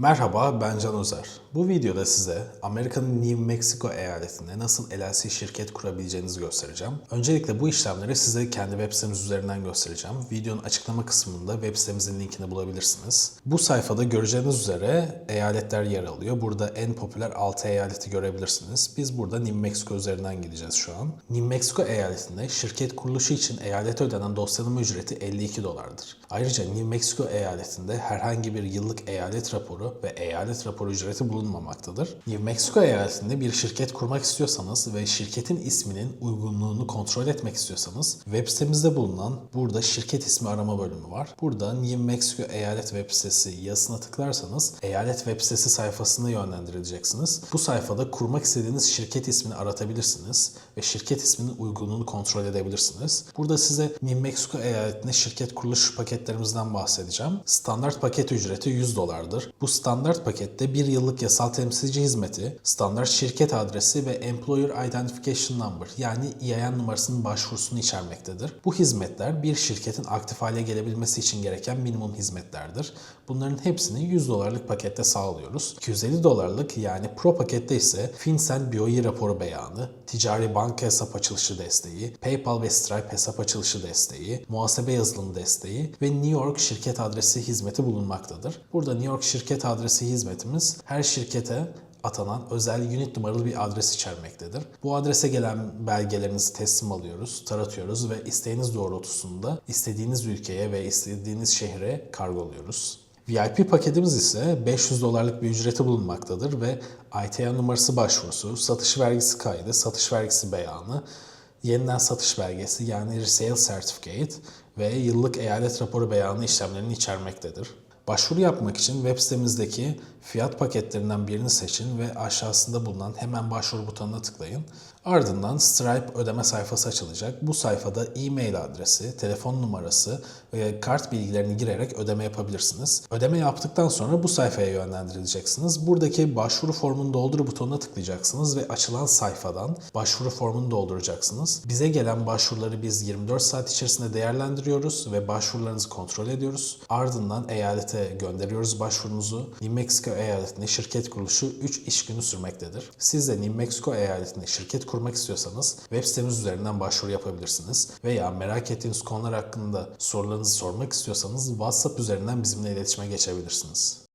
Merhaba ben Can Özer. Bu videoda size Amerika'nın New Mexico eyaletinde nasıl LLC şirket kurabileceğinizi göstereceğim. Öncelikle bu işlemleri size kendi web sitemiz üzerinden göstereceğim. Videonun açıklama kısmında web sitemizin linkini bulabilirsiniz. Bu sayfada göreceğiniz üzere eyaletler yer alıyor. Burada en popüler 6 eyaleti görebilirsiniz. Biz burada New Mexico üzerinden gideceğiz şu an. New Mexico eyaletinde şirket kuruluşu için eyalete ödenen dosyalama ücreti 52 dolardır. Ayrıca New Mexico eyaletinde herhangi bir yıllık eyalet raporu ve eyalet raporu ücreti bulunmamaktadır. New Mexico eyaletinde bir şirket kurmak istiyorsanız ve şirketin isminin uygunluğunu kontrol etmek istiyorsanız web sitemizde bulunan burada şirket ismi arama bölümü var. Burada New Mexico eyalet web sitesi yazısına tıklarsanız eyalet web sitesi sayfasına yönlendirileceksiniz. Bu sayfada kurmak istediğiniz şirket ismini aratabilirsiniz ve şirket isminin uygunluğunu kontrol edebilirsiniz. Burada size New Mexico eyaletinde şirket kuruluş paketlerimizden bahsedeceğim. Standart paket ücreti 100 dolardır. Bu standart pakette bir yıllık yasal temsilci hizmeti, standart şirket adresi ve Employer Identification Number yani EIN numarasının başvurusunu içermektedir. Bu hizmetler bir şirketin aktif hale gelebilmesi için gereken minimum hizmetlerdir. Bunların hepsini 100 dolarlık pakette sağlıyoruz. 250 dolarlık yani Pro pakette ise FinCEN BOE raporu beyanı, ticari banka hesap açılışı desteği, PayPal ve Stripe hesap açılışı desteği, muhasebe yazılımı desteği ve New York şirket adresi hizmeti bulunmaktadır. Burada New York şirket adresi hizmetimiz her şirkete atanan özel unit numaralı bir adres içermektedir. Bu adrese gelen belgelerinizi teslim alıyoruz, taratıyoruz ve isteğiniz doğrultusunda istediğiniz ülkeye ve istediğiniz şehre kargoluyoruz. VIP paketimiz ise 500 dolarlık bir ücreti bulunmaktadır ve ITN numarası başvurusu, satış vergisi kaydı, satış vergisi beyanı, yeniden satış belgesi yani Resale Certificate ve yıllık eyalet raporu beyanı işlemlerini içermektedir. Başvuru yapmak için web sitemizdeki fiyat paketlerinden birini seçin ve aşağısında bulunan hemen başvuru butonuna tıklayın. Ardından Stripe ödeme sayfası açılacak. Bu sayfada e-mail adresi, telefon numarası ve kart bilgilerini girerek ödeme yapabilirsiniz. Ödeme yaptıktan sonra bu sayfaya yönlendirileceksiniz. Buradaki başvuru formunu doldur butonuna tıklayacaksınız ve açılan sayfadan başvuru formunu dolduracaksınız. Bize gelen başvuruları biz 24 saat içerisinde değerlendiriyoruz ve başvurularınızı kontrol ediyoruz. Ardından eyalete gönderiyoruz başvurunuzu. New Mexico eyaletinde şirket kuruluşu 3 iş günü sürmektedir. Siz de New Mexico eyaletinde şirket kurmak istiyorsanız web sitemiz üzerinden başvuru yapabilirsiniz. Veya merak ettiğiniz konular hakkında sorularınızı sormak istiyorsanız WhatsApp üzerinden bizimle iletişime geçebilirsiniz.